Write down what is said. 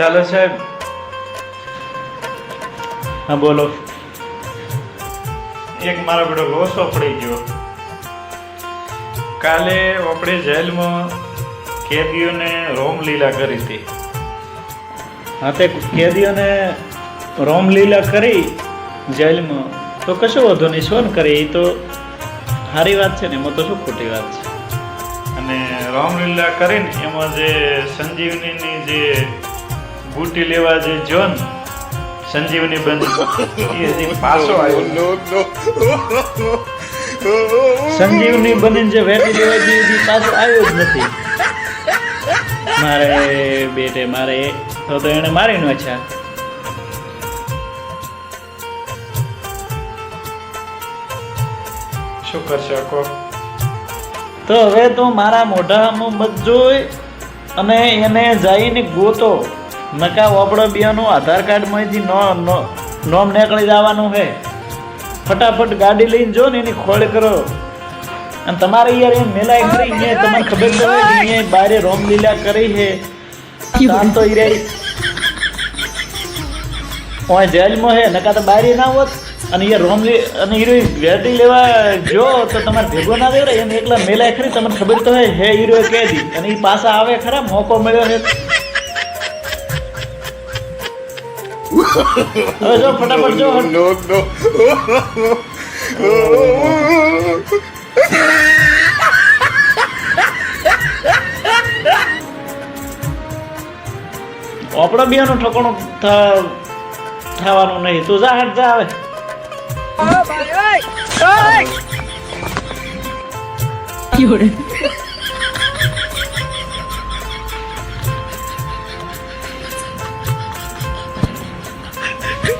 ચાલો સાહેબ. હા બોલો. એક મારો બેટો લોસો પડી ગયો. કાલે આપણે જેલમાં કેદીઓને રોમલીલા કરી હતી. હા તે કેદીઓને રોમલીલા કરી જેલમાં. તો કશું વધુ નહીં શું કરી એ તો સારી વાત છે ને એમાં તો શું ખોટી વાત છે? અને રામલીલા કરીને એમાં જે સંજીવનીની જે બુટી લેવા જે જોન સંજીવની બંધ એ હજી પાછો આવ્યો. સંજીવની બની જે વેટી લેવા જે હજી પાછો આવ્યો જ નથી. મારે બેટે મારે તો તો એને મારી નાખ્યા શું કરશે કો તો હવે તું મારા મોઢામાં જોઈ અને એને જઈને ગોતો. નકા ઓપડો બિયાનું આધાર કાર્ડમાંથી નો નોમ નીકળી જવાનું છે ફટાફટ ગાડી લઈને જો ને એની ખોળ કરો. અને તમારે યાર એ મેલાય કરી અહીંયા તમને ખબર પડે કે અહીંયા બારે રોમલીલા કરી છે આમ તો ઈ રે ઓય જેલમાં હે નકા તો બારી ના હોત. અને એ રોમલી અને હીરો વેટી લેવા જો તો તમારે ભેગો ના દેવરે એને એકલા મેલાય ખરી તમને ખબર તો હે હીરો કહે દી અને એ પાછા આવે ખરા મોકો મળ્યો છે હવે જો ફટાફટ જો No, no. આપણો બિયાનું ઠકોણું થવાનું નહીં તું જા હટ જા આવે.